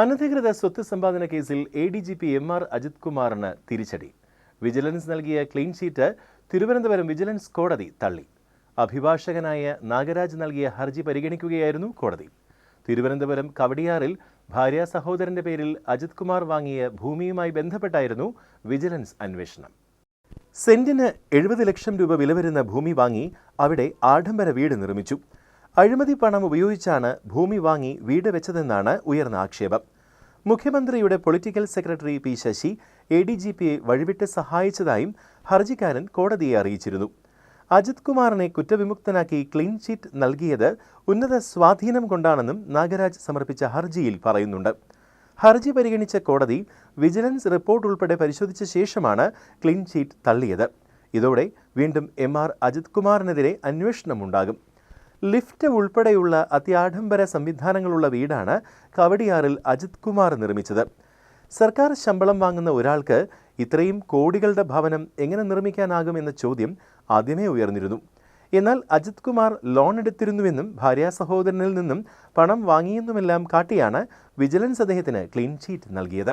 അനധികൃത സ്വത്ത് സമ്പാദന കേസിൽ A D G P M R Ajith കുമാറിന് തിരിച്ചടി. വിജിലൻസ് നൽകിയ ക്ലീൻ ഷീറ്റ് തിരുവനന്തപുരം വിജിലൻസ് കോടതി തള്ളി. അഭിഭാഷകനായ നാഗരാജ് നൽകിയ ഹർജി പരിഗണിക്കുകയായിരുന്നു കോടതി. തിരുവനന്തപുരം കവടിയാറിൽ ഭാര്യ സഹോദരന്റെ പേരിൽ അജിത് കുമാർ വാങ്ങിയ ഭൂമിയുമായി ബന്ധപ്പെട്ടായിരുന്നു വിജിലൻസ് അന്വേഷണം. സെന്റിന് എഴുപത് ലക്ഷം രൂപ വില വരുന്ന ഭൂമി വാങ്ങി അവിടെ ആഡംബര വീട് നിർമ്മിച്ചു. അഴിമതി പണം ഉപയോഗിച്ചാണ് ഭൂമി വാങ്ങി വീട് വെച്ചതെന്നാണ് ഉയർന്ന ആക്ഷേപം. മുഖ്യമന്ത്രിയുടെ political secretary P Sasi A D G പിയെ വഴിവിട്ട് സഹായിച്ചതായും ഹർജിക്കാരൻ കോടതിയെ അറിയിച്ചിരുന്നു. അജിത് കുമാറിനെ കുറ്റവിമുക്തനാക്കി ക്ലീൻ ചീറ്റ് നൽകിയത് ഉന്നത സ്വാധീനം കൊണ്ടാണെന്നും നാഗരാജ് സമർപ്പിച്ച ഹർജിയിൽ പറയുന്നുണ്ട്. ഹർജി പരിഗണിച്ച കോടതി വിജിലൻസ് റിപ്പോർട്ട് ഉൾപ്പെടെ പരിശോധിച്ച ശേഷമാണ് ക്ലീൻ ചീറ്റ് തള്ളിയത്. ഇതോടെ വീണ്ടും എം ആർ അജിത് കുമാറിനെതിരെ അന്വേഷണമുണ്ടാകും. ലിഫ്റ്റ് ഉൾപ്പെടെയുള്ള അത്യാഡംബര സംവിധാനങ്ങളുള്ള വീടാണ് കവടിയാറിൽ അജിത് കുമാർ നിർമ്മിച്ചത്. സർക്കാർ ശമ്പളം വാങ്ങുന്ന ഒരാൾക്ക് ഇത്രയും കോടികളുടെ ഭവനം എങ്ങനെ നിർമ്മിക്കാനാകും എന്ന ചോദ്യം ആദ്യമേ ഉയർന്നിരുന്നു. എന്നാൽ അജിത് കുമാർ ലോൺ എടുത്തിരുന്നുവെന്നും ഭാര്യ സഹോദരനിൽ നിന്നും പണം വാങ്ങിയെന്നുമെല്ലാം കാട്ടിയാണ് വിജിലൻസ് അദ്ദേഹത്തിന് ക്ലീൻ ചീറ്റ് നൽകിയത്.